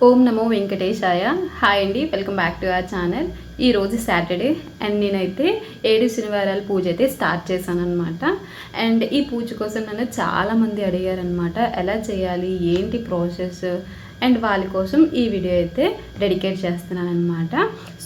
ఓం నమో వెంకటేశాయ. హాయ్ అండి welcome back to our channel ఈరోజు సాటర్డే అండ్ నేనైతే ఏడు శనివారాల పూజ అయితే స్టార్ట్ చేశాను అనమాట అండ్ ఈ పూజ కోసం నన్ను చాలామంది అడిగారనమాట ఎలా చేయాలి ఏంటి ప్రాసెస్ అండ్ వాళ్ళ కోసం ఈ వీడియో అయితే డెడికేట్ చేస్తున్నాను అనమాట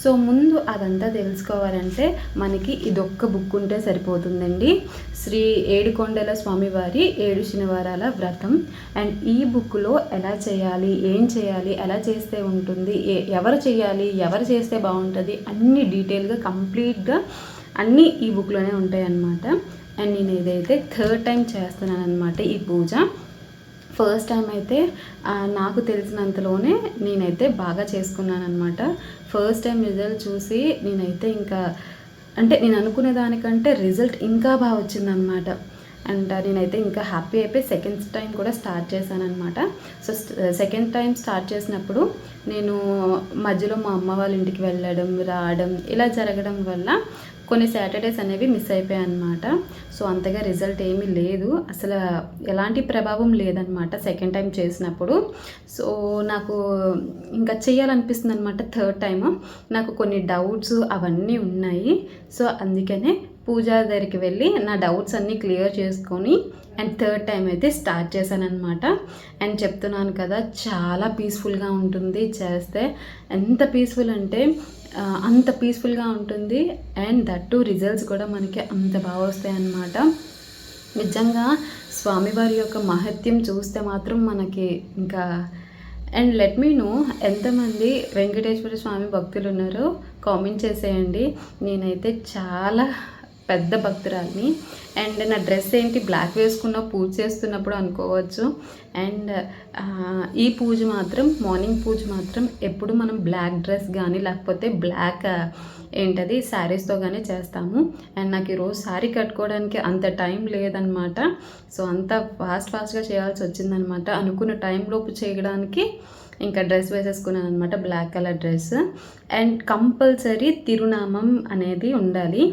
సో ముందు అదంతా తెలుసుకోవాలంటే మనకి ఇదొక్క బుక్ ఉంటే సరిపోతుందండి. శ్రీ ఏడుకొండల స్వామివారి ఏడు శనివారాల వ్రతం. అండ్ ఈ బుక్లో ఎలా చేయాలి ఏం చేయాలి ఎలా చేస్తే ఉంటుంది ఏ- ఎవరు చేయాలి ఎవరు చేస్తే బాగుంటుంది అన్ని డీటెయిల్గా కంప్లీట్గా అన్నీ ఈ బుక్లోనే ఉంటాయి అన్నమాట అండ్ నేను ఇదైతే థర్డ్ టైం చేస్తున్నాను అనమాట ఈ పూజ. ఫస్ట్ టైం అయితే నాకు తెలిసినంతలోనే నేనైతే బాగా చేసుకున్నాను అనమాట ఫస్ట్ టైం రిజల్ట్ చూసి నేనైతే ఇంకా అంటే నేను అనుకునే దానికంటే రిజల్ట్ ఇంకా బాగా వచ్చిందనమాట అండ్ నేనైతే ఇంకా హ్యాపీ అయిపోయి సెకండ్ టైం కూడా స్టార్ట్ చేశాను అనమాట సో సెకండ్ టైం స్టార్ట్ చేసినప్పుడు నేను మధ్యలో మా అమ్మ వాళ్ళ ఇంటికి వెళ్ళడం రావడం ఇలా జరగడం వల్ల కొన్ని సాటర్డేస్ అనేవి మిస్ అయిపోయాయి అనమాట సో అంతగా రిజల్ట్ ఏమీ లేదు. అసలు ఎలాంటి ప్రభావం లేదనమాట సెకండ్ టైం చేసినప్పుడు. సో నాకు ఇంకా చేయాలనిపిస్తుంది అనమాట థర్డ్ టైం నాకు కొన్ని డౌట్స్ అవన్నీ ఉన్నాయి. సో అందుకనే పూజా దగ్గరికి వెళ్ళి నా డౌట్స్ అన్నీ క్లియర్ చేసుకొని అండ్ థర్డ్ టైం అయితే స్టార్ట్ చేశానమాట అండ్ చెప్తున్నాను కదా చాలా పీస్ఫుల్గా ఉంటుంది చేస్తే. ఎంత పీస్ఫుల్ అంటే అంత పీస్ఫుల్గా ఉంటుంది. అండ్ దట్ టు రిజల్ట్స్ కూడా మనకి అంత బాగా వస్తాయి అన్నమాట. నిజంగా స్వామివారి యొక్క మహత్యం చూస్తే మాత్రం మనకి ఇంకా అండ్ లెట్ మీ నో ఎంతమంది వెంకటేశ్వర స్వామి భక్తులు ఉన్నారో కామెంట్ చేసేయండి. నేనైతే చాలా పెద్ద భక్తురాలిని. అండ్ నా డ్రెస్ ఏంటి? బ్లాక్ వేసుకున్న పూజ చేస్తున్నప్పుడు అనుకోవచ్చు. అండ్ ఈ పూజ మాత్రం మార్నింగ్ పూజ మాత్రం ఎప్పుడు మనం బ్లాక్ డ్రెస్ కానీ లేకపోతే బ్లాక్ ఏంటది? శారీస్తో కానీ చేస్తాము. అండ్ నాకు ఈరోజు శారీ కట్టుకోవడానికి అంత టైం లేదనమాట. సో అంత ఫాస్ట్ ఫాస్ట్గా చేయాల్సి వచ్చిందనమాట. అనుకున్న టైంలోపు చేయడానికి ఇంకా డ్రెస్ వేసేసుకున్నాను అనమాట black colour dress. And compulsory తిరునామం అనేది ఉండాలి.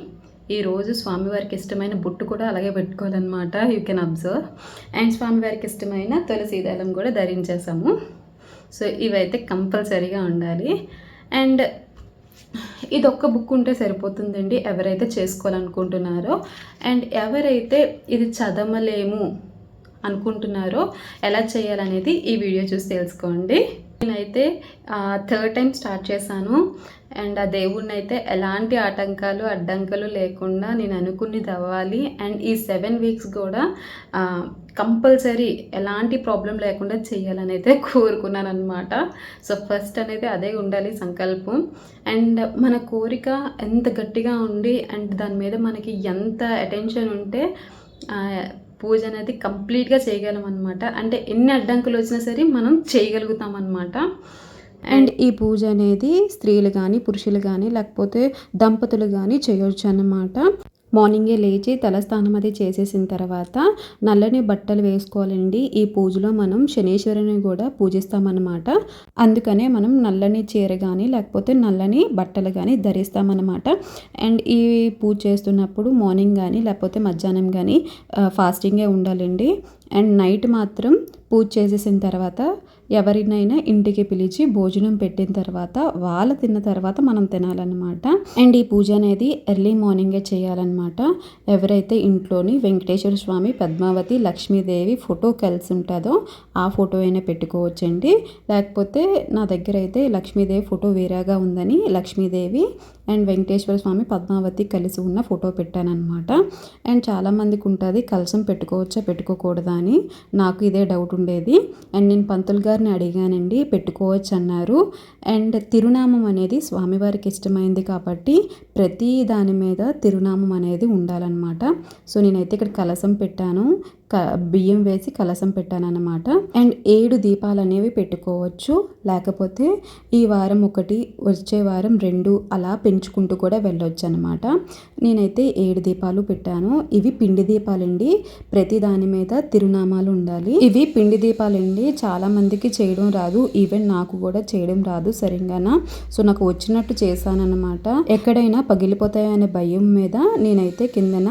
ఈరోజు స్వామివారికి ఇష్టమైన బుట్టు కూడా అలాగే పెట్టుకోవాలన్నమాట యూ కెన్ అబ్జర్వ్ అండ్ స్వామివారికి ఇష్టమైన తులసీదళం కూడా ధరించేసాము సో ఇవైతే కంపల్సరీగా ఉండాలి. అండ్ ఇది ఒక్క బుక్ ఉంటే సరిపోతుందండి ఎవరైతే చేసుకోవాలనుకుంటున్నారో. అండ్ ఎవరైతే ఇది చదవలేము అనుకుంటున్నారో ఎలా చేయాలనేది ఈ వీడియో చూసి తెలుసుకోండి. నేనైతే థర్డ్ టైం స్టార్ట్ చేశాను. అండ్ ఆ దేవుడిని అయితే ఎలాంటి ఆటంకాలు అడ్డంకులు లేకుండా నేను అనుకున్నది అవ్వాలి. అండ్ ఈ సెవెన్ వీక్స్ కూడా కంపల్సరీ ఎలాంటి ప్రాబ్లం లేకుండా చేయాలని అయితే కోరుకున్నాను అనమాట సో ఫస్ట్ అనేది అదే ఉండాలి సంకల్పం. అండ్ మన కోరిక ఎంత గట్టిగా ఉండి అండ్ దాని మీద మనకి ఎంత అటెన్షన్ ఉంటే పూజ అనేది కంప్లీట్గా చేయగలం అనమాట అంటే ఎన్ని అడ్డంకులు వచ్చినా సరే మనం చేయగలుగుతాం అనమాట అండ్ ఈ పూజ అనేది స్త్రీలు కానీ పురుషులు కానీ లేకపోతే దంపతులు కానీ చేయొచ్చు అన్నమాట. మార్నింగే లేచి తలస్నానం అది చేసేసిన తర్వాత నల్లని బట్టలు వేసుకోవాలండి. ఈ పూజలో మనం శనీశ్వరుని కూడా పూజిస్తామన్నమాట. అందుకనే మనం నల్లని చీర కానీ లేకపోతే నల్లని బట్టలు కానీ ధరిస్తామన్నమాట. అండ్ ఈ పూజ చేస్తున్నప్పుడు మార్నింగ్ కానీ లేకపోతే మధ్యాహ్నం కానీ ఫాస్టింగే ఉండాలండి. అండ్ నైట్ మాత్రం పూజ చేసేసిన తర్వాత ఎవరినైనా ఇంటికి పిలిచి భోజనం పెట్టిన తర్వాత వాళ్ళు తిన్న తర్వాత మనం తినాలన్నమాట. అండ్ ఈ పూజ అనేది ఎర్లీ మార్నింగే చేయాలన్నమాట. ఎవరైతే ఇంట్లోని వెంకటేశ్వర స్వామి పద్మావతి లక్ష్మీదేవి ఫోటో కలిసి ఉంటుందో ఆ ఫోటో అయినా పెట్టుకోవచ్చండి. లేకపోతే నా దగ్గర అయితే లక్ష్మీదేవి ఫోటో వేరేగా ఉందని లక్ష్మీదేవి అండ్ వెంకటేశ్వర స్వామి పద్మావతి కలిసి ఉన్న ఫోటో పెట్టానన్నమాట. అండ్ చాలామందికి ఉంటుంది కలసం పెట్టుకోవచ్చా పెట్టుకోకూడదా అని నాకు ఇదే డౌట్ ఉండేది. అండ్ నేను పంతులు గారిని అడిగానండి పెట్టుకోవచ్చు అన్నారు అండ్ తిరునామం అనేది స్వామివారికి ఇష్టమైంది కాబట్టి ప్రతి దాని మీద తిరునామం అనేది ఉండాలన్నమాట. సో నేనైతే ఇక్కడ కలసం పెట్టాను. బియ్యం వేసి కలసం పెట్టాను అనమాట అండ్ ఏడు దీపాలు అనేవి పెట్టుకోవచ్చు. లేకపోతే ఈ వారం ఒకటి వచ్చే వారం రెండు అలా పెంచుకుంటూ కూడా వెళ్ళొచ్చు అనమాట నేనైతే ఏడు దీపాలు పెట్టాను. ఇవి పిండి దీపాలండి. ప్రతి దాని మీద తిరునామాలు ఉండాలి. ఇవి పిండి దీపాలండి. చాలా మందికి చేయడం రాదు. ఈవెన్ నాకు కూడా చేయడం రాదు సరిగ్గానా సో నాకు వచ్చినట్టు చేశానన్నమాట. ఎక్కడైనా పగిలిపోతాయనే భయం మీద నేనైతే కిందన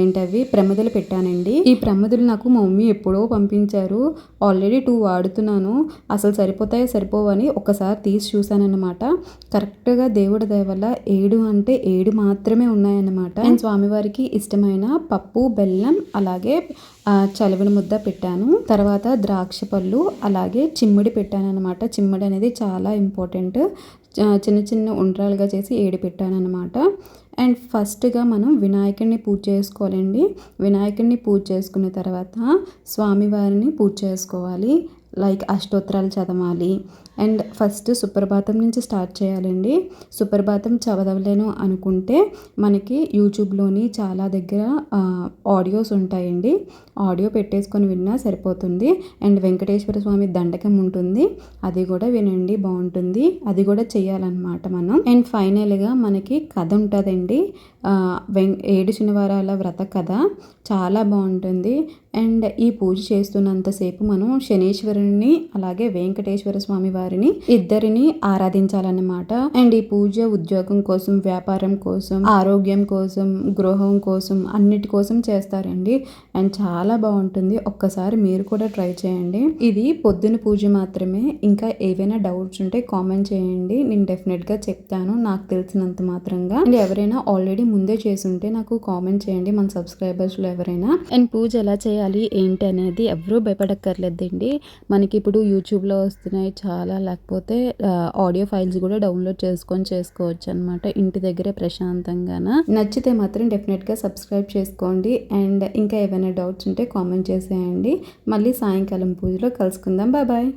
ఏంటవి ప్రమిదలు పెట్టానండి. ఈ ప్రమిద ప్రమిదలు నాకు మా మమ్మీ ఎప్పుడో పంపించారు. ఆల్రెడీ టూ వాడుతున్నాను. అసలు సరిపోతాయో సరిపోవని ఒకసారి తీసి చూశానన్నమాట. కరెక్ట్గా దేవుడి దయ వల్ల ఏడు అంటే ఏడు మాత్రమే ఉన్నాయన్నమాట. నేను స్వామివారికి ఇష్టమైన పప్పు బెల్లం అలాగే ఆ, ముద్ద పెట్టాను. తర్వాత ద్రాక్ష పళ్ళు అలాగే చిమ్మిడి పెట్టాను అనమాట చిమ్మిడి అనేది చాలా ఇంపార్టెంట్. చిన్న చిన్న ఉండ్రాలుగా చేసి ఏడు పెట్టాను అనమాట అండ్ ఫస్ట్గా మనం వినాయకుడిని పూజ చేసుకోవాలండి. వినాయకుడిని పూజ చేసుకున్న తర్వాత స్వామివారిని పూజ చేసుకోవాలి. లైక్ అష్టోత్తరాలు చదవాలి. అండ్ ఫస్ట్ సుప్రభాతం నుంచి స్టార్ట్ చేయాలండి. సుప్రభాతం చదవలేను అనుకుంటే మనకి యూట్యూబ్లోని చాలా దగ్గర ఆడియోస్ ఉంటాయండి. ఆడియో పెట్టేసుకొని విన్నా సరిపోతుంది. అండ్ వెంకటేశ్వర స్వామి దండకం ఉంటుంది. అది కూడా వినండి బాగుంటుంది. అది కూడా చేయాలన్నమాట మనం. అండ్ ఫైనల్గా మనకి కథ ఉంటుందండి. వెం ఏడు శనివారాల వ్రత కథ. చాలా బాగుంటుంది. అండ్ ఈ పూజ చేస్తున్నంతసేపు మనం శనీశ్వరుని అలాగే వెంకటేశ్వర స్వామి వారిని ఇద్దరిని ఆరాధించాలన్నమాట. అండ్ ఈ పూజ ఉద్యోగం కోసం వ్యాపారం కోసం ఆరోగ్యం కోసం గృహం కోసం అన్నిటి కోసం చేస్తారండి. అండ్ చాలా బాగుంటుంది. ఒక్కసారి మీరు కూడా ట్రై చేయండి. ఇది పొద్దున పూజ మాత్రమే. ఇంకా ఏవైనా డౌట్స్ ఉంటే కామెంట్ చేయండి. నేను డెఫినెట్గా చెప్తాను. నాకు తెలిసినంత మాత్రంగా. అండ్ ఎవరైనా ఆల్రెడీ ముందే చేసి ఉంటే నాకు కామెంట్ చేయండి. మన సబ్స్క్రైబర్స్లో ఎవరైనా. అండ్ పూజ ఎలా చేయాలి ఏంటి అనేది ఎవరూ భయపడక్కర్లేదండి. మనకి ఇప్పుడు యూట్యూబ్లో వస్తున్నాయి చాలా లేకపోతే ఆడియో ఫైల్స్ కూడా డౌన్లోడ్ చేసుకొని చేసుకోవచ్చు అనమాట ఇంటి దగ్గరే ప్రశాంతంగాన? నచ్చితే మాత్రం డెఫినెట్గా సబ్స్క్రైబ్ చేసుకోండి. అండ్ ఇంకా ఏమైనా డౌట్స్ ఉంటే కామెంట్ చేసేయండి. మళ్ళీ సాయంకాలం పూజలో కలుసుకుందాం. బాయ్.